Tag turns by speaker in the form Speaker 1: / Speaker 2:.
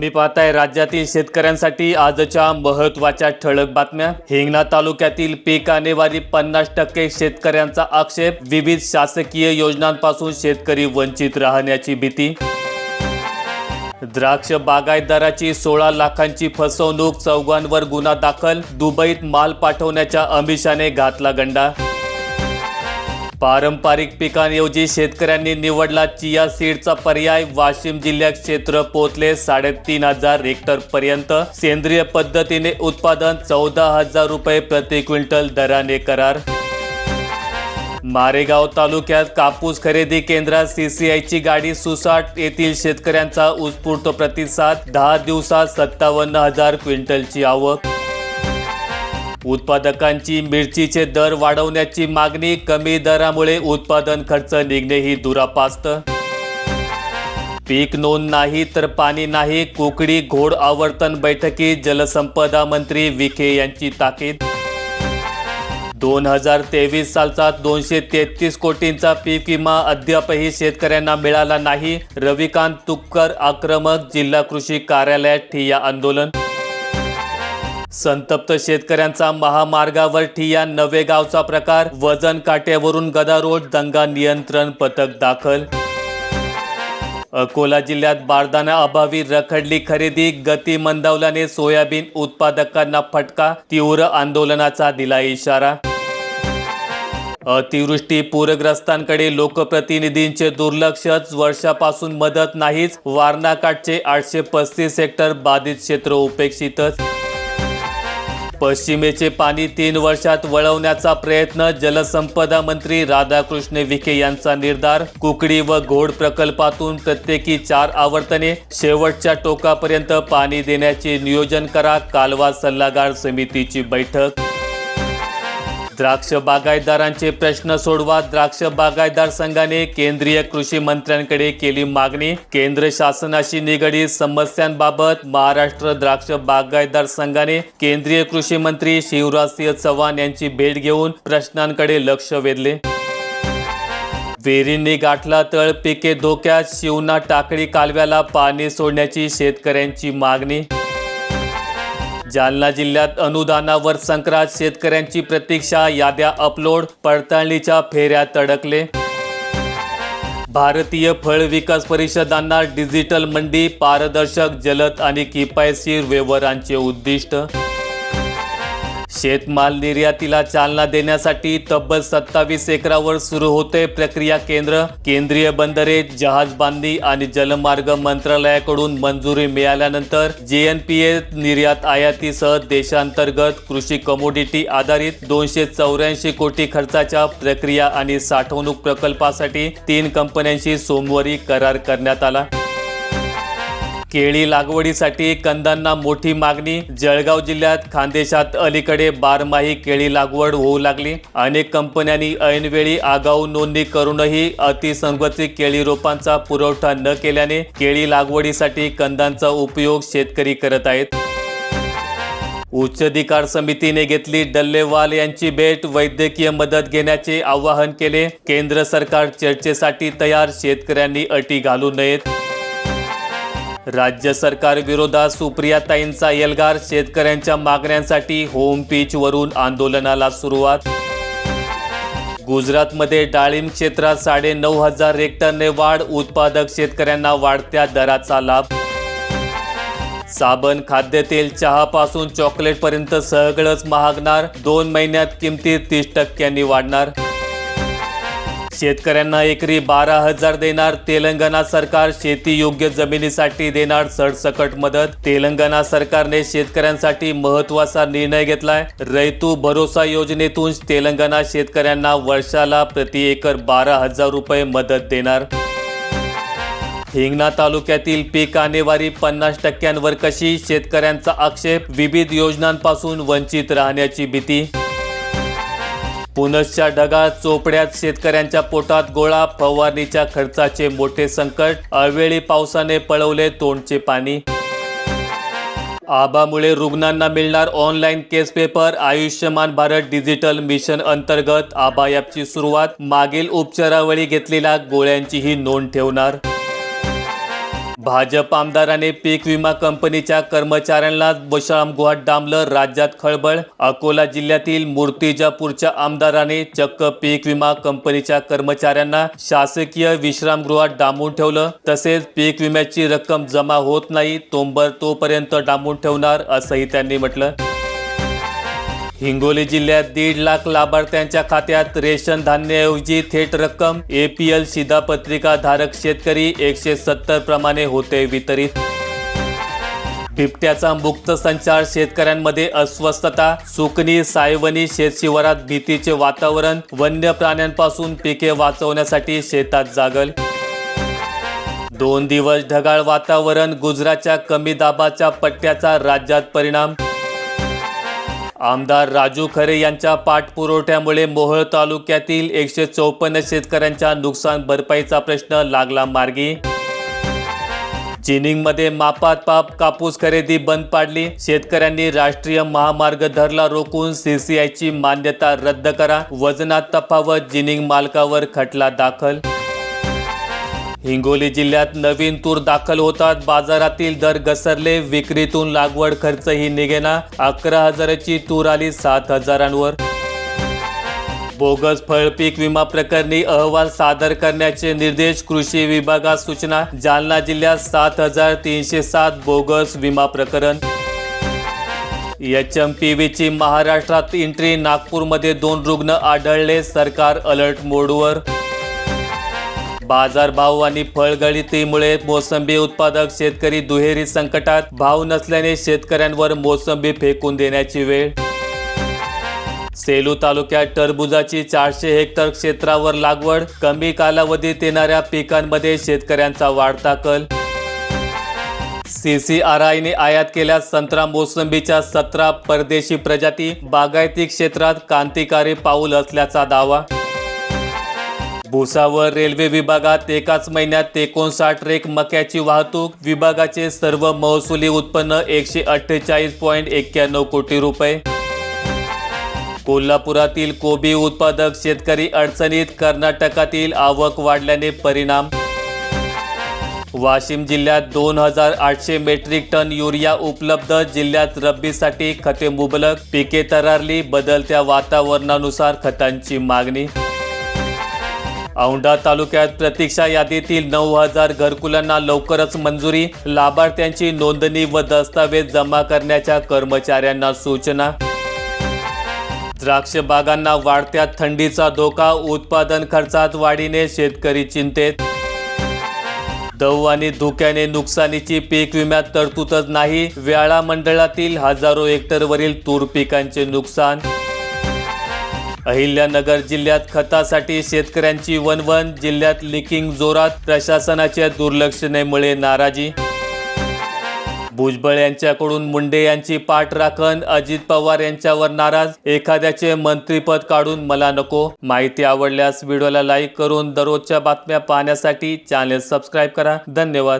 Speaker 1: तुम्ही पाहताय राज्यातील शेतकऱ्यांसाठी आजच्या महत्त्वाच्या ठळक बातम्या. हिंगणा तालुक्यातील पीक आणेवारी पन्नास टक्के शेतकऱ्यांचा आक्षेप. विविध शासकीय योजनांपासून शेतकरी वंचित राहण्याची भीती. द्राक्ष बागायतदाराची सोळा लाखांची फसवणूक चौघांवर गुन्हा दाखल. दुबईत माल पाठवण्याच्या अमिषाने घातला गंडा. पारंपरिक पिकांऐवजी शेतकऱ्यांनी निवडला चिया सीडचा पर्याय. वाशिम जिल्ह्यात क्षेत्र पोचले साडेतीन हजार हेक्टर पर्यंत. सेंद्रिय पद्धतीने उत्पादन चौदा हजार रुपये प्रति क्विंटल दराने करार. मारेगाव तालुक्यात कापूस खरेदी केंद्रात सीसीआयची गाडी सुसाट. येथील शेतकऱ्यांचा उत्स्फूर्त प्रतिसाद. दहा दिवसात सत्तावन्न हजार क्विंटलची आवक. उत्पादकांची मिरचीचे दर वाढवण्याची मागणी कमी दरामुळे उत्पादन खर्च निघणेही दुरापास्त. पीक नोंद नाही तर पाणी नाही कुकडी घोड आवर्तन बैठकीत जलसंपदा मंत्री विखे यांची ताकीद. दोन हजार तेवीस सालचा दोनशे तेहतीस कोटींचा पीक विमा अद्यापही शेतकऱ्यांना मिळाला नाही. रविकांत तुपकर आक्रमक जिल्हा कृषी कार्यालयात ठिय्या आंदोलन संतप्त शेतकऱ्यांचा महामार्गावर ठिया नवे गावचा प्रकार. वजन काट्यावरून गदारोळ दंगा नियंत्रण पथक दाखल. अकोला जिल्ह्यात बारदाना अभावी रखडली खरेदी. गती मंदावल्याने सोयाबीन उत्पादकांना फटका. तीव्र आंदोलनाचा दिला इशारा. अतिवृष्टी पूरग्रस्तांकडे लोकप्रतिनिधींचे दुर्लक्षच. वर्षापासून मदत नाहीच. वारणाकाठचे आठशे पस्तीस हेक्टर बाधित क्षेत्र उपेक्षितच. पश्चिमेचे पाणी तीन वर्षात वळवण्याचा प्रयत्न जलसंपदा मंत्री राधाकृष्ण विखे यांचा निर्धार कुकडी व घोड प्रकल्पातून प्रत्येकी चार आवर्तने शेवटच्या टोकापर्यंत पाणी देण्याचे नियोजन करा कालवा सल्लागार समितीची बैठक द्राक्ष बागायतदारांचे प्रश्न सोडवा. द्राक्ष बागायतदार संघाने केंद्रीय कृषी मंत्र्यांकडे केली मागणी. केंद्र शासनाशी निगडीत समस्यांबाबत महाराष्ट्र द्राक्ष बागायतदार संघाने केंद्रीय कृषी मंत्री शिवराजसिंह चव्हाण यांची भेट घेऊन प्रश्नांकडे लक्ष वेधले. विहिरींनी गाठला तळ पिके धोक्यात शिवना टाकळी कालव्याला पाणी सोडण्याची शेतकऱ्यांची मागणी. जालना जिल्ह्यात अनुदानावर संक्रांत शेतकऱ्यांची प्रतीक्षा याद्या अपलोड पडताळणीच्या फेऱ्यात अडकले भारतीय फळ विकास परिषदांना डिजिटल मंडी पारदर्शक जलद आणि किफायतशीर व्यवहारांचे उद्दिष्ट. शेतमाल निर्यातीला चालना देण्यासाठी तब्बल सत्तावीस एकरावर सुरू होते प्रक्रिया केंद्र. केंद्रीय बंदरे जहाज बांधणी आणि जलमार्ग मंत्रालयाकडून मंजुरी मिळाल्यानंतर जेएनपीए निर्यात आयातीसह देशांतर्गत कृषी कमोडिटी आधारित दोनशे चौऱ्याऐंशी कोटी खर्चाच्या प्रक्रिया आणि साठवणूक प्रकल्पासाठी तीन कंपन्यांशी सोमवारी करार करण्यात आला. केळी लागवडीसाठी कंदांना मोठी मागणी. जळगाव जिल्ह्यात खानदेशात अलीकडे बारमाही केळी लागवड होऊ लागली. अनेक कंपन्यांनी ऐनवेळी आगाऊ नोंदणी करूनही अतिसंगती केळी रोपांचा पुरवठा न केल्याने केळी लागवडीसाठी कंदांचा उपयोग शेतकरी करत आहेत. उच्चाधिकार समितीने घेतली डल्लेवाल यांची भेट वैद्यकीय मदत घेण्याचे आवाहन केले. केंद्र सरकार चर्चेसाठी तयार शेतकऱ्यांनी अटी घालू नयेत. राज्य सरकार विरोधात सुप्रियाताईंचा एल्गार शेतकऱ्यांच्या मागण्यांसाठी होम पीच वरून आंदोलनाला सुरुवात. गुजरातमध्ये डाळिंब क्षेत्रात साडे नऊ हजार हेक्टरने वाढ उत्पादक शेतकऱ्यांना वाढत्या दराचा लाभ. साबण खाद्यतेल चहापासून चॉकलेटपर्यंत सगळंच महागणार दोन महिन्यात किमती तीस टक्क्यांनी वाढणार. शेतकऱ्यांना एकरी बारा हजार देणार तेलंगणा सरकार शेती योग्य जमिनीसाठी देणार सरसकट मदत. तेलंगणा सरकारने शेतकऱ्यांसाठी महत्त्वाचा निर्णय घेतलाय. रैतू भरोसा योजनेतून तेलंगणा शेतकऱ्यांना वर्षाला प्रति एकर बारा हजार रुपये मदत देणार. हिंगणा तालुक्यातील पीक आणेवारी पन्नास टक्क्यांवर कशी शेतकऱ्यांचा आक्षेप? विविध योजनांपासून वंचित राहण्याची भीती पुनश्च्या ढगात चोपड्यात शेतकऱ्यांच्या पोटात गोळा फवारणीच्या खर्चाचे मोठे संकट अवेळी पावसाने पळवले तोंडचे पाणी. आबामुळे रुग्णांना मिळणार ऑनलाईन केस paper Ayushman Bharat digital mission अंतर्गत आबा ॲपची सुरुवात मागील उपचारावेळी घेतलेल्या गोळ्यांचीही नोंद ठेवणार. भाजप आमदाराने पीक विमा कंपनीच्या कर्मचाऱ्यांना विश्रामगृहात डांबलं राज्यात खळबळ. अकोला जिल्ह्यातील मूर्तिजापूरच्या आमदाराने चक्क पीक विमा कंपनीच्या कर्मचाऱ्यांना शासकीय विश्रामगृहात डांबून ठेवलं. तसेच पीक विम्याची रक्कम जमा होत नाही तोंबर तोपर्यंत डांबून ठेवणार असंही त्यांनी म्हटलं. हिंगोली जिल्ह्यात दीड लाख लाभार्थ्यांच्या खात्यात रेशन धान्याऐवजी थेट रक्कम एपीएल शिधापत्रिका धारक शेतकरी एकशे सत्तर प्रमाणे होते वितरित. बिबट्याचा मुक्त संचार शेतकऱ्यांमध्ये अस्वस्थता सुकणी सायवनी शेतशिवारात भीतीचे वातावरण वन्य प्राण्यांपासून पिके वाचवण्यासाठी शेतात जागल. दोन दिवस ढगाळ वातावरण गुजरातच्या कमी दाबाच्या पट्ट्याचा राज्यात परिणाम आमदार राजू खरे यांच्या पाठपुरवठ्यामुळे मोहोळ तालुक्यातील एकशे चौपन्न शेतकऱ्यांच्या नुकसान भरपाईचा प्रश्न लागला मार्गी. जिनिंगमध्ये मापात पाप कापूस खरेदी बंद पाडली. शेतकऱ्यांनी राष्ट्रीय महामार्ग धरला रोखून सीसीआयची मान्यता रद्द करा. वजनात तफावत जिनिंग मालकावर खटला दाखल हिंगोली जिल्ह्यात नवीन तूर दाखल होतात. बाजारातील दर घसरले. विक्रीतून लागवड खर्चही निघेना. अकरा हजाराची तूर आली सात हजारांवर. बोगस फळपीक विमा प्रकरणी अहवाल सादर करण्याचे निर्देश कृषी विभागास सूचना. जालना जिल्ह्यात सात हजार तीनशे सात बोगस विमा प्रकरण. एच एम पी व्हीची महाराष्ट्रात एंट्री नागपूरमध्ये दोन रुग्ण आढळले. सरकार अलर्ट मोडवर. बाजारभाव आणि फळगळीतीमुळे मोसंबी उत्पादक शेतकरी दुहेरी संकटात भाव नसल्याने शेतकऱ्यांवर मोसंबी फेकून देण्याची वेळ. सेलू तालुक्यात टरबुजाची चारशे हेक्टर क्षेत्रावर लागवड. कमी कालावधीत येणाऱ्या पिकांमध्ये शेतकऱ्यांचा वाढता कल. सीसीआरआयने आयात केल्या संत्रा मोसंबीच्या सतरा परदेशी प्रजाती बागायती क्षेत्रात क्रांतिकारी पाऊल असल्याचा दावा. भुसावळ रेल्वे विभागात एकाच महिन्यात एकोणसाठ रेक मक्याची वाहतूक. विभागाचे सर्व महसुली उत्पन्न एकशे अठ्ठेचाळीस पॉईंट एक्क्याण्णव कोटी रुपये. कोल्हापुरातील कोबी उत्पादक शेतकरी अडचणीत कर्नाटकातील आवक वाढल्याने परिणाम. वाशिम जिल्ह्यात दोन हजार आठशे मेट्रिक टन युरिया उपलब्ध. जिल्ह्यात रब्बीसाठी खते मुबलक. पिके तरारली. बदलत्या वातावरणानुसार खतांची मागणी. औंढा तालुक्यात प्रतीक्षा यादीतील नऊ हजार घरकुलांना लवकरच मंजुरी. लाभार्थ्यांची नोंदणी व दस्तावेज जमा करण्याच्या कर्मचाऱ्यांना सूचना. द्राक्ष बागांना वाढत्या थंडीचा धोका उत्पादन खर्चात वाढीने शेतकरी चिंतेत. दव आणि धुक्याने नुकसानीची पीक विम्यात तरतूदच नाही. व्याळा मंडळातील हजारो हेक्टरवरील तूर पिकांचे नुकसान अहिल्यानगर जिल्ह्यात खतासाठी शेतकऱ्यांची वनवन जिल्ह्यात लिकिंग जोरात प्रशासनाच्या दुर्लक्षणेमुळे नाराजी. भुजबळ यांच्याकडून मुंडे यांची पाठ राखण अजित पवार यांच्यावर नाराज. एखाद्याचे मंत्रीपद काढून मला नको. माहिती आवडल्यास व्हिडिओला लाईक करून दररोजच्या बातम्या पाहण्यासाठी चॅनेल सबस्क्राईब करा. धन्यवाद.